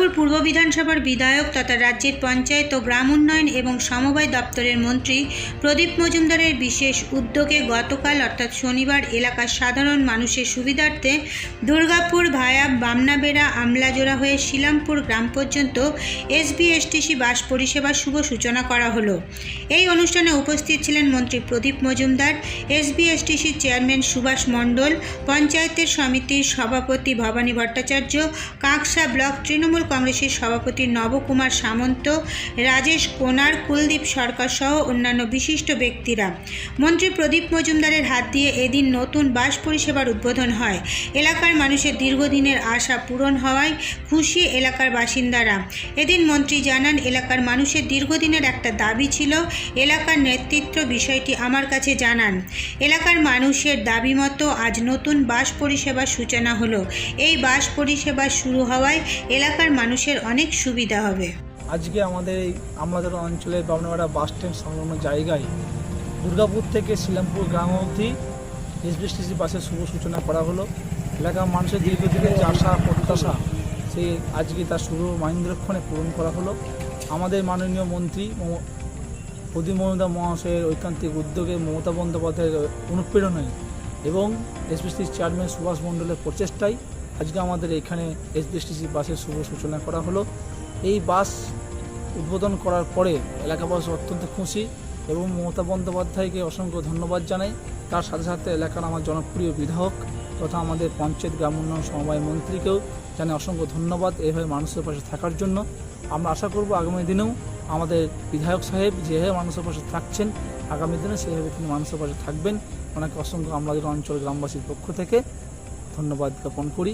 দুর্গাপুর পূর্ব বিধানসভার বিধায়ক তথা রাজ্যের পঞ্চায়েত ও গ্রাম উন্নয়ন এবং সমবায় দপ্তরের মন্ত্রী প্রদীপ মজুমদারের বিশেষ উদ্যোগে গতকাল, অর্থাৎ শনিবার, এলাকার সাধারণ মানুষের সুবিধার্থে দুর্গাপুর ভায়া বামনাবেড়া আমলাজোড়া হয়ে শিলামপুর গ্রাম পর্যন্ত এসবিএসটিসি বাস পরিষেবার শুভ সূচনা করা হলো। এই অনুষ্ঠানে উপস্থিত ছিলেন মন্ত্রী প্রদীপ মজুমদার এসবিএসটিসির চেয়ারম্যান সুভাষ মণ্ডল, পঞ্চায়েতের সমিতির সভাপতি ভবানী ভট্টাচার্য, কাঁকসা ব্লক তৃণমূল কংগ্রেসের সভাপতি নবকুমার সামন্ত, রাজেশ কোনার, কুলদীপ সরকার সহ অন্যান্য বিশিষ্ট ব্যক্তিরা। মন্ত্রী প্রদীপ মজুমদারের হাত দিয়ে এদিন নতুন বাস পরিষেবার উদ্বোধন হয়। এলাকার মানুষের দীর্ঘদিনের আশা পূরণ হওয়ায় খুশি এলাকার বাসিন্দারা। এদিন মন্ত্রী জানান, এলাকার মানুষের দীর্ঘদিনের একটা দাবি ছিল, এলাকার নেতৃত্ব বিষয়টি আমার কাছে জানান। এলাকার মানুষের দাবি মতো আজ নতুন বাস পরিষেবার সূচনা হলো। এই বাস পরিষেবা শুরু হওয়ায় এলাকার মানুষের অনেক সুবিধা হবে। আজকে আমাদের এই আমলাদের অঞ্চলের বাবনাবাড়া বাস স্ট্যান্ড সংলগ্ন জায়গায় দুর্গাপুর থেকে শিলামপুর গ্রাম অবধি এসবিএসটিসি বাসের শুভ সূচনা করা হলো। এলাকার মানুষের দীর্ঘদিনের যে আশা প্রত্যাশা সে আজকে তার শুভ মহেন্দ্রক্ষণে পূরণ করা হলো। আমাদের মাননীয় মন্ত্রী প্রদীপ মমতা মহাশয়ের ঐকান্তিক উদ্যোগে মমতা বন্দ্যোপাধ্যায়ের অনুপ্রেরণায় এবং এসবিএসটির চেয়ারম্যান সুভাষ মণ্ডলের প্রচেষ্টায় আজকে আমাদের এখানে এসবিএসটিসি বাসের শুভ সূচনা করা হলো। এই বাস উদ্বোধন করার পরে এলাকাবাসী অত্যন্ত খুশি এবং মমতা বন্দ্যোপাধ্যায়কে অসংখ্য ধন্যবাদ জানাই। তার সাথে সাথে এলাকার আমার জনপ্রিয় বিধায়ক তথা আমাদের পঞ্চায়েত গ্রাম উন্নয়ন সমবায় মন্ত্রীকেও জানাই অসংখ্য ধন্যবাদ এইভাবে মানুষের পাশে থাকার জন্য। আমরা আশা করব আগামী দিনেও আমাদের বিধায়ক সাহেব যেভাবে মানুষের পাশে থাকছেন, আগামী দিনে সেভাবে তিনি মানুষের পাশে থাকবেন। ওনাকে অসংখ্য আমাদের অঞ্চল গ্রামবাসীর পক্ষ থেকে ধন্যবাদ জ্ঞাপন করি।